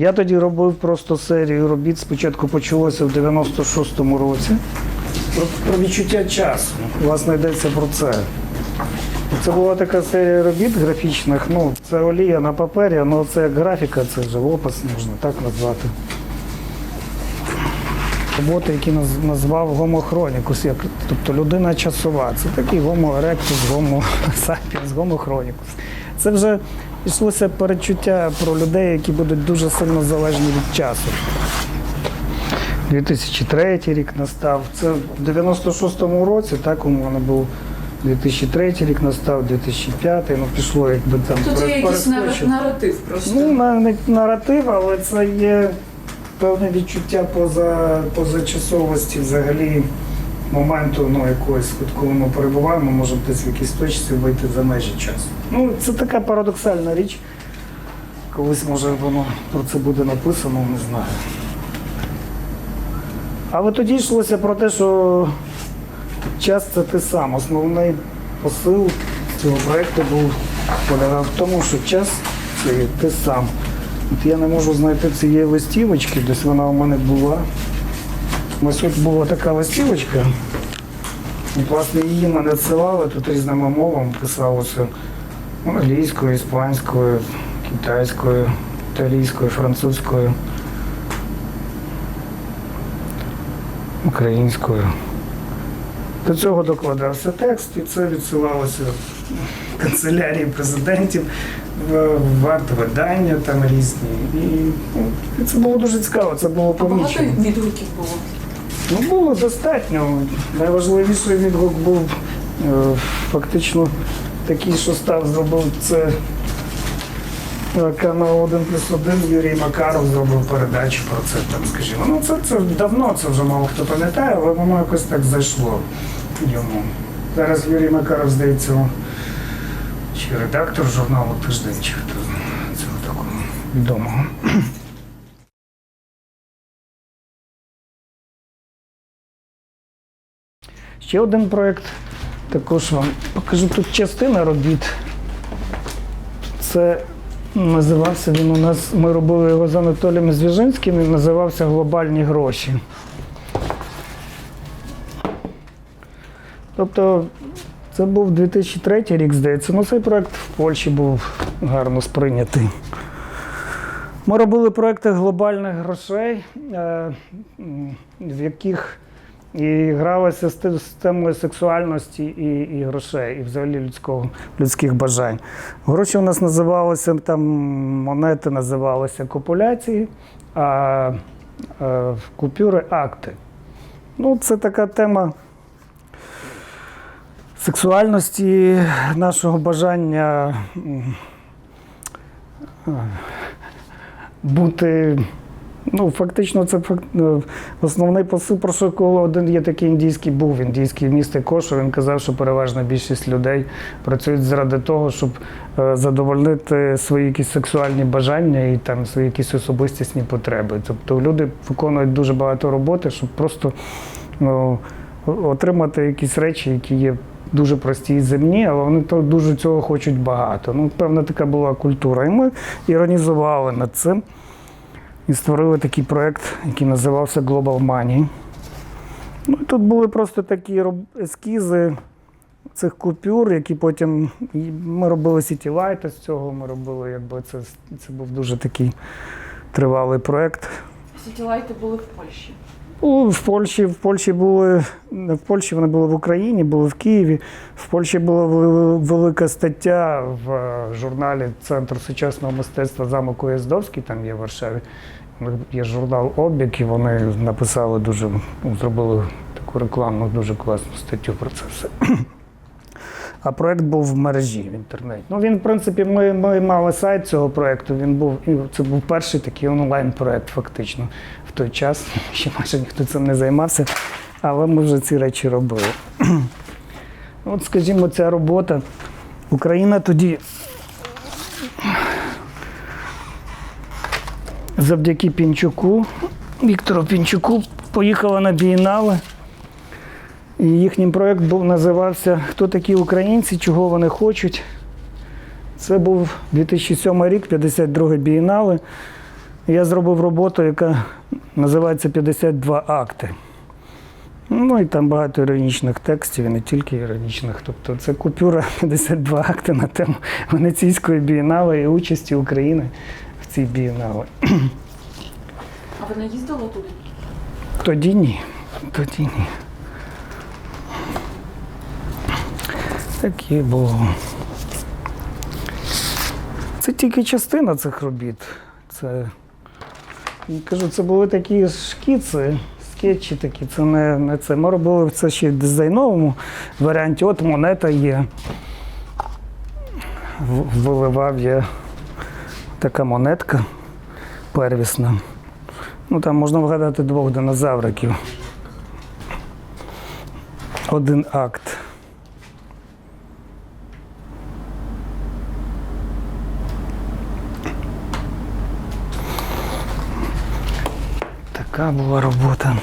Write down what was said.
Я тоді робив просто серію робіт. Спочатку почалося в 96-му році. Про, про відчуття часу. Власне, йдеться про це. Це була така серія робіт графічних. Ну, це олія на папері, але це як графіка, це живопис, можна так назвати. Роботи, які назвав гомохронікус, як, тобто людина часова. Це такий гомо еректус, гомо сапіенс, гомохронікус. Це вже йшлося передчуття про людей, які будуть дуже сильно залежні від часу. 2003 рік настав. Це в 96-му році, так у мене був 2003 рік настав, 2005, ну пішло якби там Тут є якийсь нар- наратив просто. Ну, на- не наратив, але це є певне відчуття поза, позачасовості взагалі моменту ну, якогось, коли ми перебуваємо, може десь в якійсь точці вийти за межі часу. Ну, це така парадоксальна річ. Колись, може, воно про це буде написано, не знаю. Але тоді йшлося про те, що час це те сам. Основний посил цього проєкту був полягав в тому, що час це те сам. От я не можу знайти цієї листівочки, десь вона у мене була. Ось тут була така листівочка. І, власне, її мене надсилали тут різними мовами, писалося англійською, іспанською, китайською, італійською, французькою, українською. До цього докладався текст, і це відсилалося в канцелярії президентів, в варт-видання там різні. І, ну, це було дуже цікаво, це було А багато помічено. відгуків було. Ну, було достатньо. Найважливіший відгук був е, фактично такий, що став зробив це е, канал 1 плюс 1 Юрій Макаров зробив передачу про це, там, скажімо. Ну, це, це давно, це вже мало хто пам'ятає, але воно якось так зайшло йому. Зараз Юрій Макаров, здається, чи редактор журналу Тиждень, чи хто цього такого відомого. Ще один проєкт, також вам покажу тут частина робіт. Це називався він у нас, ми робили його з Анатолієм Звіжинським, він називався Глобальні гроші. Тобто це був 2003 рік, здається. Ну, цей проєкт в Польщі був гарно сприйнятий. Ми робили проекти глобальних грошей, е, в яких і гралося з те- темою сексуальності і, і грошей, і взагалі людського, людських бажань. Гроші у нас називалися там монети називалися копуляції, а е, купюри акти. Ну, це така тема сексуальності, нашого бажання е, бути. Ну, фактично, це е, основний посил, про що коли один є такий індійський був індійський місто Кошу. Він казав, що переважна більшість людей працюють заради того, щоб е, задовольнити свої якісь сексуальні бажання і там свої якісь особистісні потреби. Тобто люди виконують дуже багато роботи, щоб просто ну, отримати якісь речі, які є дуже прості і земні, але вони то дуже цього хочуть багато. Ну, певна така була культура. І ми іронізували над цим і створили такий проєкт, який називався Global Money. Ну, і тут були просто такі ескізи цих купюр, які потім ми робили сітілайти з цього. Ми робили, якби це, це був дуже такий тривалий проєкт. Сітілайти були в Польщі. В Польщі, в Польщі були не в Польщі, вони були в Україні, були в Києві. В Польщі була велика стаття в е, журналі Центр сучасного мистецтва замок Уяздовський, там є в Варшаві. Є журнал Обіг, і вони написали дуже, ну, зробили таку рекламну, дуже класну статтю про це все. А проект був в мережі в інтернеті. Ну він, в принципі, ми, ми мали сайт цього проекту. Він був це був перший такий онлайн-проект, фактично, в той час. Ще майже ніхто цим не займався, але ми вже ці речі робили. От, скажімо, ця робота. Україна тоді завдяки Пінчуку, Віктору Пінчуку, поїхала на бієнале. І їхній проєкт був, називався Хто такі українці, чого вони хочуть. Це був 2007 рік, 52 бієнале. Я зробив роботу, яка називається 52 акти. Ну і там багато іронічних текстів, і не тільки іронічних. Тобто це купюра 52 акти на тему Венеційської бієнали і участі України в цій бієналі. А ви не їздили туди? Тоді ні. Тоді ні. Такі було. Це тільки частина цих робіт. Це, я кажу, це були такі шкіци, скетчі такі. Це не, не це. Ми робили це ще в дизайновому варіанті. От монета є. Виливав я така монетка первісна. Ну там можна вгадати двох динозавриків. Один акт. Така була робота.